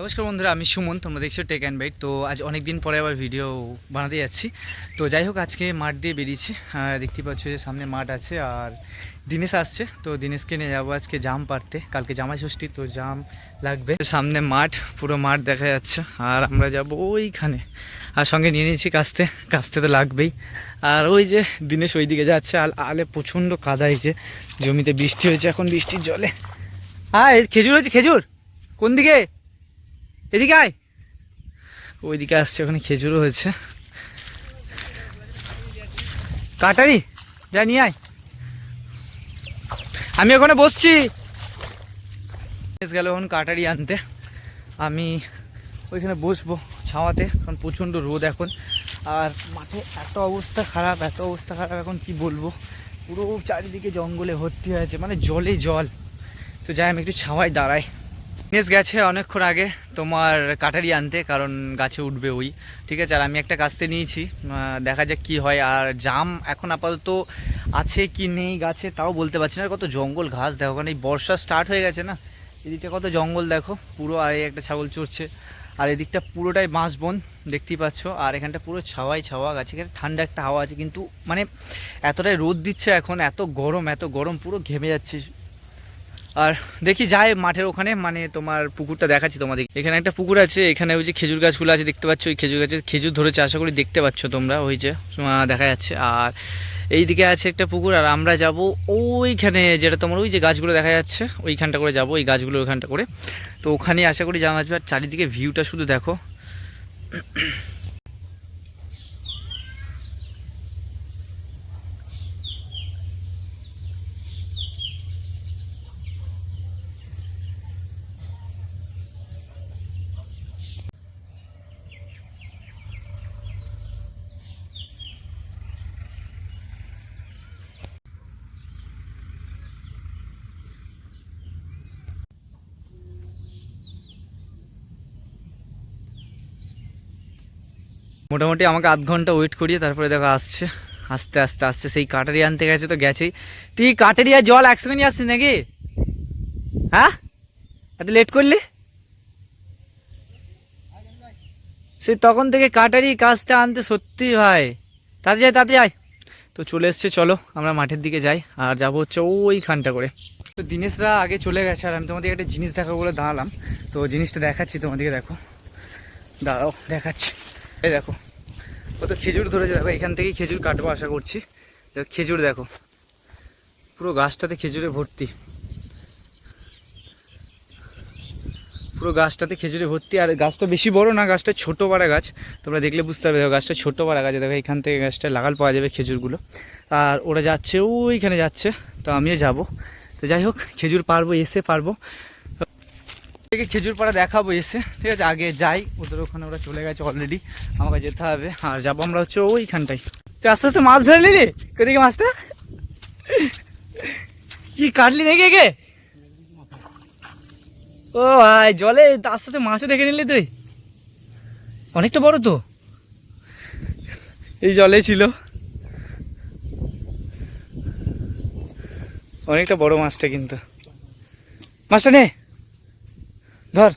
নমস্কার বন্ধুরা, আমি সুমন, তোমরা দেখছ টেক অ্যান্ড বাইট তো আজ অনেক দিন পরে আবার ভিডিও বানাতে যাচ্ছি। তো যাই হোক, আজকে মাঠ দিয়ে বেরিয়েছি। দেখতে পাচ্ছ যে সামনে মাঠ আছে আর দিনেশ আসছে। তো দিনেশকে নিয়ে যাব আজকে জাম পারতে কালকে জামাই ষষ্ঠী, তো জাম লাগবে। সামনে মাঠ, পুরো মাঠ দেখা যাচ্ছে। আর আমরা যাব ওইখানে। আর সঙ্গে নিয়ে নিয়েছি কাস্তে। কাস্তে তো লাগবেই। আর ওই যে দিনেশ ওই দিকে যাচ্ছে। আর আলে প্রচণ্ড কাদা হয়েছে জমিতে বৃষ্টি হয়েছে, এখন বৃষ্টির জলে। এই খেজুর হয়েছে, খেজুর। কোন দিকে এদিকে আয়। ওইদিকে আসছে, ওখানে খেজুরও হয়েছে। কাটারি, যা নিয়ে আয়। আমি ওখানে বসছি। গেল এখন কাটারি আনতে। আমি ওইখানে বসবো ছাওয়াতে, কারণ প্রচণ্ড রোদ এখন। আর মাঠে এত অবস্থা খারাপ, এত অবস্থা খারাপ, এখন কি বলব? পুরো চারিদিকে জঙ্গলে ভর্তি হয়েছে মানে জলে জল। তো যাই আমি একটু ছাওয়ায় দাঁড়াই। নেস গেছে অনেকক্ষণ আগে, তোমার কাটারি আনতে, কারণ গাছে উঠবে ওই। ঠিক আছে, আর আমি একটা কাস্তে নিয়েছি দেখা যাক কি হয়। আর জাম এখন আপাতত আছে কি নেই গাছে, তাও বলতে পারছি না। কত জঙ্গল ঘাস, দেখো কারণ এই বর্ষা স্টার্ট হয়ে গেছে না? এদিকটা কত জঙ্গল, দেখো। পুরো আর একটা ছাগল চড়ছে। আর এদিকটা পুরোটাই বাঁশ বন, দেখতেই পাচ্ছ। আর এখানটা পুরো ছাওয়াই ছাওয়া, গাছে এখানে ঠান্ডা একটা হাওয়া আছে। কিন্তু মানে এতটাই রোদ দিচ্ছে এখন, এত গরম এত গরম, পুরো ঘেমে যাচ্ছে। আর দেখি যাই মাঠের ওখানে মানে তোমার পুকুরটা দেখাচ্ছি তোমাদের। এখানে একটা পুকুর আছে, এখানে ওই যে খেজুর গাছগুলো আছে, দেখতে পাচ্ছ ওই খেজুর গাছে খেজুর ধরেছে, আশা করি দেখতে পাচ্ছ তোমরা ওই যে দেখা যাচ্ছে। আর এইদিকে আছে একটা পুকুর, আর আমরা যাব ওইখানে, যেটা তোমার ওই যে গাছগুলো দেখা যাচ্ছে, ওইখানটা করে যাব ওই গাছগুলো ওইখানটা করে। তো ওখানে আশা করি যাওয়া আসবে, আর চারিদিকে ভিউটা শুধু দেখো। মোটামুটি আমাকে আধ ঘণ্টা ওয়েট করিয়ে তারপরে দেখো আসছে। আস্তে আস্তে আস্তে সেই কাটারি আনতে গেছে তো গেছেই। তুই কাটারি আর জল একসঙ্গে নিয়ে আসছিস নাকি? হ্যাঁ? এত লেট করলি? সে তখন থেকে কাটারি কাজটা আনতে সত্যি ভাই। তাতে যাই তাতে যাই তো চলে এসছে, চলো, আমরা মাঠের দিকে যাই। আর যাব হচ্ছে ওইখানটা করে। তো দিনেশরা আগে চলে গেছে, আর আমি তোমাদের একটা জিনিস দেখাবো বলে দাঁড়ালাম। তো জিনিসটা দেখাচ্ছি তোমাদেরকে, দেখো। দাঁড়াও, দেখাচ্ছি। এই দেখো কত খেজুর ধরেছে, দেখো এখান থেকেই খেজুর কাটবো আশা করছি। দেখো খেজুর দেখো, পুরো গাছটাতে খেজুরে ভর্তি। পুরো গাছটাতে খেজুরে ভর্তি, আর গাছটা বেশি বড় না, গাছটা ছোট পাড়া গাছ। তোমরা দেখলে বুঝতে পারবে, দেখো গাছটা ছোট পাড়া গাছ, দেখো এখান থেকে গাছটা লাগাল পাওয়া যাবে খেজুরগুলো। আর ওরা যাচ্ছে, ওইখানে যাচ্ছে, তো আমিও যাব। তো যাই হোক, খেজুর পারব, এসে পারব। থেকে খেজুর পাড়া দেখাবো এসে। ঠিক আছে, আগে যাই, ওদের ওখানে ওরা চলে গেছে অলরেডি আমাকে যেতে হবে, আর যাব আমরা হচ্ছে ওইখানটাই তুই আস্তে আস্তে মাছ ধরে নিলি কোদিকে মাছটা? কি কাটলি নাকি কে ও ভাই, জলে আস্তে আস্তে মাছও দেখে নিলি তুই। অনেকটা বড় তো। এই জলে ছিল। অনেকটা বড় মাছটা কিন্তু। মাছটা নে। ধর।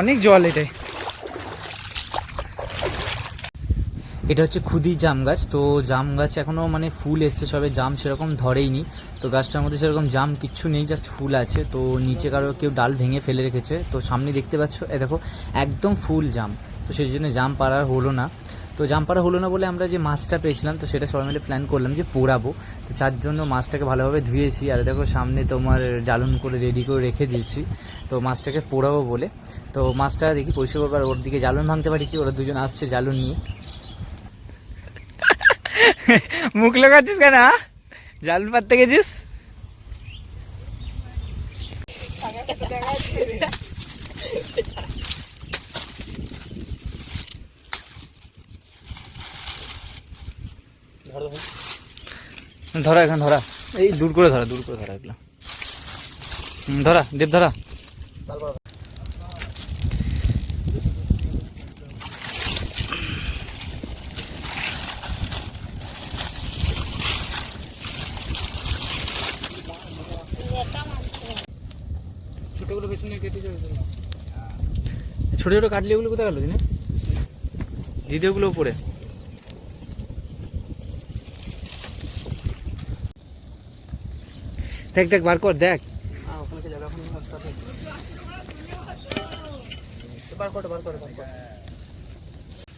অনেক জল এটাই এটা হচ্ছে খুদি জাম গাছ। তো জাম গাছ এখনও মানে ফুল এসছে, সবে জাম সেরকম ধরেইনি। তো গাছটার মধ্যে সেরকম জাম কিচ্ছু নেই জাস্ট ফুল আছে। তো নিচে কারও কেউ ডাল ভেঙে ফেলে রেখেছে। তো সামনে দেখতে পাচ্ছ, এ দেখো, একদম ফুল জাম। তো সেই জন্য জাম পাড়ার হলো না। তো জাম পাড়া হলো না বলে আমরা যে মাছটা পেয়েছিলাম, তো সেটা সবাই মিলে প্ল্যান করলাম যে পোড়াবো। তো তার জন্য মাছটাকে ভালোভাবে ধুয়েছি, আর দেখো সামনে তোমার জ্বালন করে রেডি করে রেখে দিয়েছি। তো মাছটাকে পোড়াবো বলে। তো মাছটা দেখি পরিষ্কার করবার ওর দিকে জ্বালন ভাঙতে পারিছি, ওরা দুজন আসছে জ্বালন নিয়ে। মুখ লাগাচ্ছিস কেন? জ্বালন পাততে গেছিস? ধরা এখন ধরা। এই দূর করে ধরা দূর করে ধরা এগুলো। ধরা দেব ধরা। ছোটগুলো পেছনে কেটে যাবে ছোট ছোট কাটলি ওগুলো কোথায় গেল দিনে? ওগুলো উপরে। দেখ দেখ বার কর দেখ।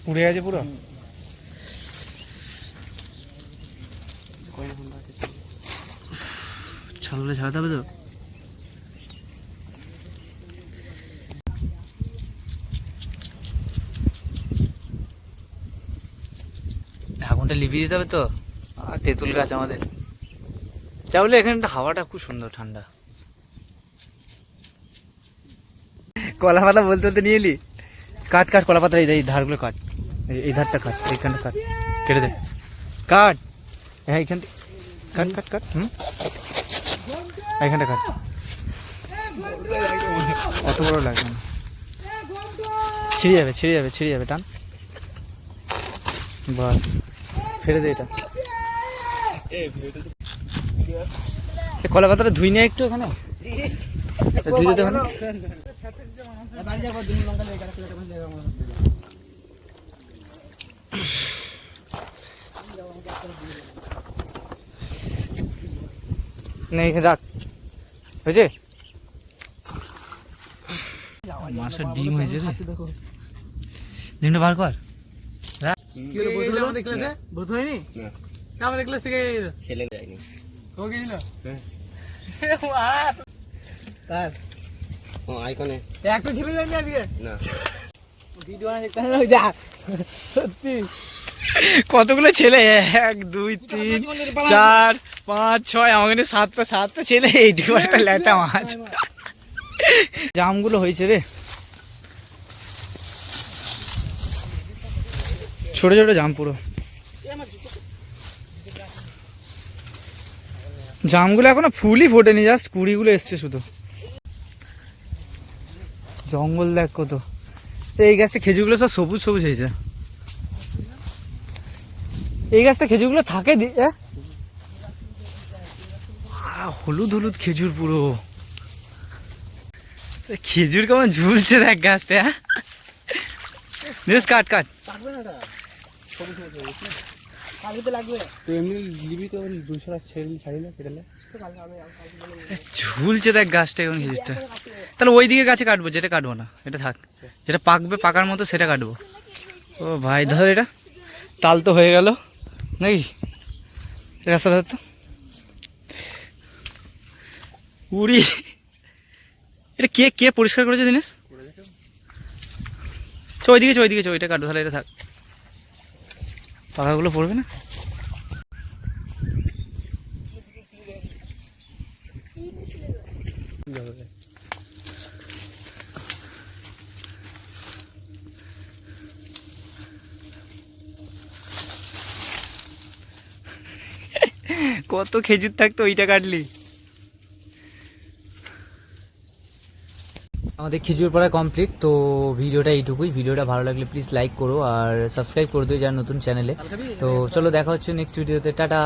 পুড়ে আছে পুরো ছাড়লে ছাড়াতে হবে তো? আগুনটা লিভিয়ে দিতে হবে তো? আর তেঁতুল গাছ আমাদের। যা বলে এখানটা হাওয়াটা খুব সুন্দর ঠান্ডা। কলা পাতা বলতে বলতে নিয়ে এলি? কাট কাট কলা পাতার এই ধারগুলো কাট। এই- এই ধারটা কাট এইখানটা কাট। কেটে দে। কাট। হ্যাঁ এইখান কাট কাট কাট হুম? এইখানটা কাট। অত বড় লাগবে না। ছিঁড়ে যাবে ছিঁড়ে যাবে ছিঁড়ে যাবে টান। বাস ফেলে দে এটা। এ কলা পাতাটা ধুই নিয়ে একটু এখানে। ধুই দিতে হবে না? না রাখ। হয়েছে? মাছের ডিম হয়েছে রে। ডিমটা বার কর। ছেলে যায়নি ও আইকনে না কতগুলো ছেলে? এক দুই তিন চার পাঁচ ছয় আমার কাছে সাতটা সাতটা ছেলে। এইটুকু একটা ল্যাটা মাছ। জামগুলো হয়েছে রে। ছোট ছোট জাম পুরো। জামগুলো এখনও ফুলই ফোটেনি জাস্ট কুড়িগুলো এসছে শুধু। জঙ্গল দেখ কত। এই গাছটা খেজুরগুলো সব সবুজ সবুজ হয়েছে। এই গাছটা খেজুরগুলো থাকে? হলুদ হলুদ খেজুর পুরো। খেজুর কেমন ঝুলছে দেখ গাছটা? নিস কাট। কাট তুই এমনি লিবি তো দুশো টাকা ছেড়ে ছাড়িলে কেটেলে ঝুলছে দেখ গাছটা এখন খেজুরটা তাহলে ওই দিকে গাছে কাটবো যেটা কাটবো না এটা থাক। যেটা পাকবে পাকার মতো সেটা কাটবো। ও ভাই ধর এটা। তাল তো হয়ে গেল নাকি? এই রাস্তা ধর তো। উড়ি। এটা কে কে পরিষ্কার করেছে দিনেশ? চ ওইদিকে চ ওইদিকে চ ওইটা কাটবো তাহলে এটা থাক। পাকাগুলো পড়বে না? কত খেজুর থাকতো ওইটা কাটলি? আমাদের খেজুর পড়া কমপ্লিট তো ভিডিওটা এইটুকুই। ভিডিওটা ভালো লাগলে প্লিজ লাইক করো আর সাবস্ক্রাইব করে দিও যার নতুন চ্যানেলে তো চলো দেখা হচ্ছে নেক্সট ভিডিওতে টাটা।